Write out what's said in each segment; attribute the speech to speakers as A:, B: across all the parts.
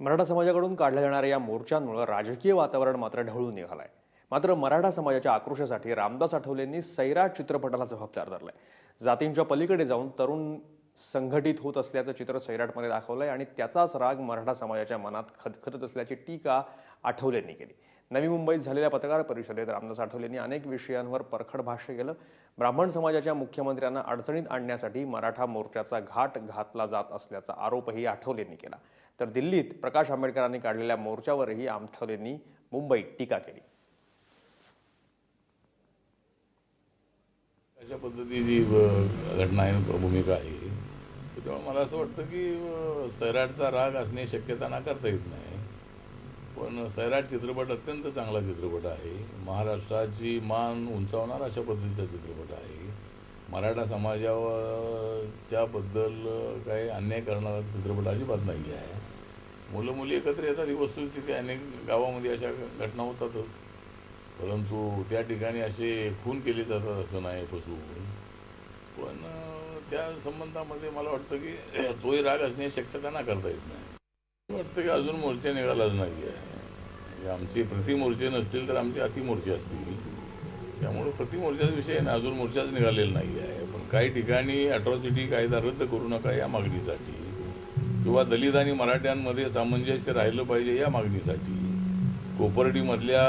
A: मराठा समाजाकडून काढल्या जाणाऱ्या या मोर्चांमुळे राजकीय वातावरण मात्र ढवळून निघालंय. मात्र मराठा समाजाच्या आक्रोशासाठी रामदास आठवलेंनी सैराट चित्रपटाला जबाबदार धरलाय. जातींच्या पलीकडे जाऊन तरुण संघटित होत असल्याचं चित्र सैराटमध्ये दाखवलंय आणि त्याचाच राग मराठा समाजाच्या मनात खदखदत असल्याची टीका आठवलेंनी केली. नवी मुंबईत झालेल्या पत्रकार परिषदेत रामदास आठवलेंनी अनेक विषयांवर परखड भाष्य केलं. ब्राह्मण समाजाच्या मुख्यमंत्र्यांना अडचणीत आणण्यासाठी मराठा मोर्चाचा घाट घातला जात असल्याचा आरोपही आठवलेंनी केला. तर दिल्लीत प्रकाश आंबेडकरांनी काढलेल्या मोर्चावरही आठवलेंनी मुंबईत टीका केली.
B: अशा पद्धतीची घटना आहे भूमिका आहे. त्यामुळे मला असं वाटतं की सैराटचा राग असणे शक्यता नाकारता येत नाही. पण सैराट चित्रपट अत्यंत चांगला चित्रपट आहे. महाराष्ट्राची मान उंचावणारा अशा पद्धतीचा चित्रपट आहे. मराठा समाजाच्या बद्दल काही अन्याय करणारा चित्रपट अजिबात नाही आहे मुलं मुली एकत्र येतात ही वस्तुस्थिती अनेक गावामध्ये अशा घटना होतातच. परंतु त्या ठिकाणी असे खून केले जातात असं नाही फसवून. पण त्या संबंधामध्ये मला वाटतं की तोही राग असण्याची शक्यता ना करता येत नाही. वाटतं की अजून मोर्चा निघालाच नाही आहे म्हणजे आमची प्रतिमोर्चे नसतील तर आमची अतिमोर्चे असतील. त्यामुळं प्रतिमोर्चाच विषय नाही अजून मोर्चाच निघालेला नाही आहे पण काही ठिकाणी अट्रॉसिटी कायदा रद्द करू नका या मागणीसाठी. किंवा दलित आणि मराठ्यांमध्ये सामंजस्य राहिलं पाहिजे या मागणीसाठी. कोपर्डीमधल्या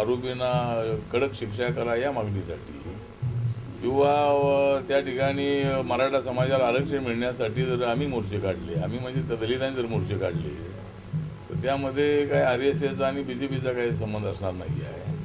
B: आरोपींना कडक शिक्षा करा या मागणीसाठी. किंवा त्या ठिकाणी मराठा समाजाला आरक्षण मिळण्यासाठी जर आम्ही मोर्चे काढले आम्ही म्हणजे दलितांनी जर मोर्चे काढले त्यामध्ये काय आर एस एसचा आणि बी जे पीचा काही संबंध असणार नाही आहे.